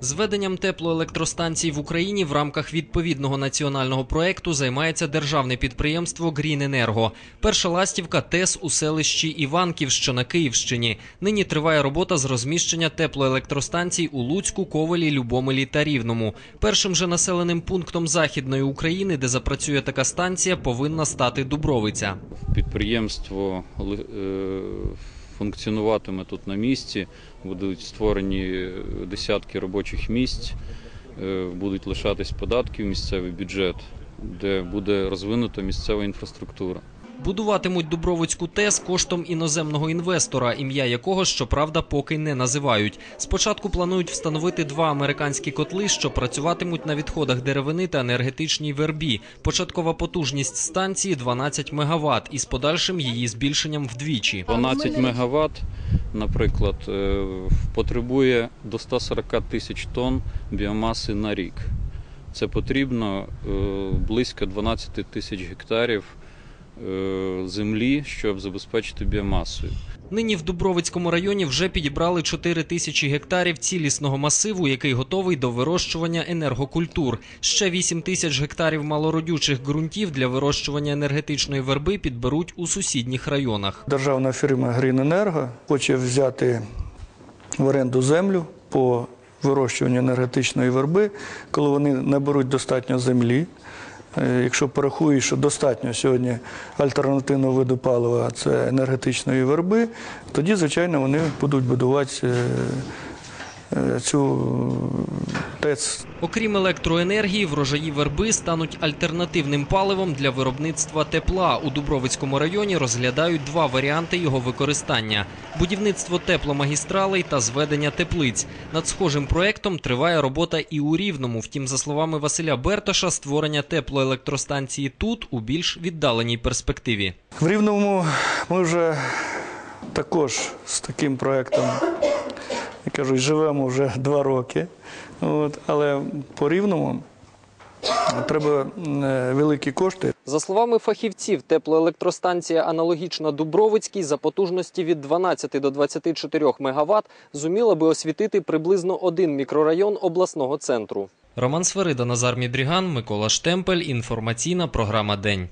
Зведенням теплоелектростанцій в Україні в рамках відповідного національного проекту займається державне підприємство «Гріненерго». Перша ластівка ТЕС у селищі Іванків, що на Київщині. Нині триває робота з розміщення теплоелектростанцій у Луцьку, Ковелі, Любомелі та Рівному. Першим же населеним пунктом Західної України, де запрацює така станція, повинна стати Дубровиця. Підприємство е, функціонуватиме тут на місці, будуть створені десятки робочих місць, е, будуть лишатись податки в місцевий бюджет, де буде розвинута місцева інфраструктура. Будуватимуть Дубровицьку ТЕС коштом іноземного інвестора, ім'я якого, щоправда, поки не називають. Спочатку планують встановити два американські котли, що працюватимуть на відходах деревини та енергетичній вербі. Початкова потужність станції 12 МВт із подальшим її збільшенням вдвічі. 12 мегаватт, наприклад, е, потребує до 140 тисяч тонн біомаси на рік. Це потрібно е, близько 12 тисяч гектарів землі, щоб забезпечити біомасою. Нині в Дубровицькому районі вже підібрали 4 тисячі гектарів цілісного масиву, який готовий до вирощування енергокультур. Ще 8 тисяч гектарів малородючих ґрунтів для вирощування енергетичної верби підберуть у сусідніх районах. Державна фірма «Гріненерго» хоче взяти в оренду землю по вирощуванню енергетичної верби, коли вони наберуть достатньо землі. Е, Якщо порахуєш, що достатньо сьогодні альтернативного виду палива це енергетичної верби, тоді, звичайно, вони будуть будувати е, цю ТЕЦ Окрім електроенергії, врожаї верби стануть альтернативним паливом для виробництва тепла. У Дубровицькому районі розглядають два варіанти його використання: будівництво тепломагістралей та зведення теплиць. Над схожим проектом триває робота і у Рівному. Втім, за словами Василя Берташа, створення теплоелектростанції тут у більш віддаленій перспективі. В Рівному ми вже також з таким проєктом, я кажу, живемо вже два роки. От, але по Рівному треба е, великі кошти. За словами фахівців, теплоелектростанція аналогічна Дубровицькій за потужності від 12 до 24 МВт зуміла би освітити приблизно один мікрорайон обласного центру. Роман Сверида, Назар Мідріган, Микола Штемпель. Інформаційна програма День.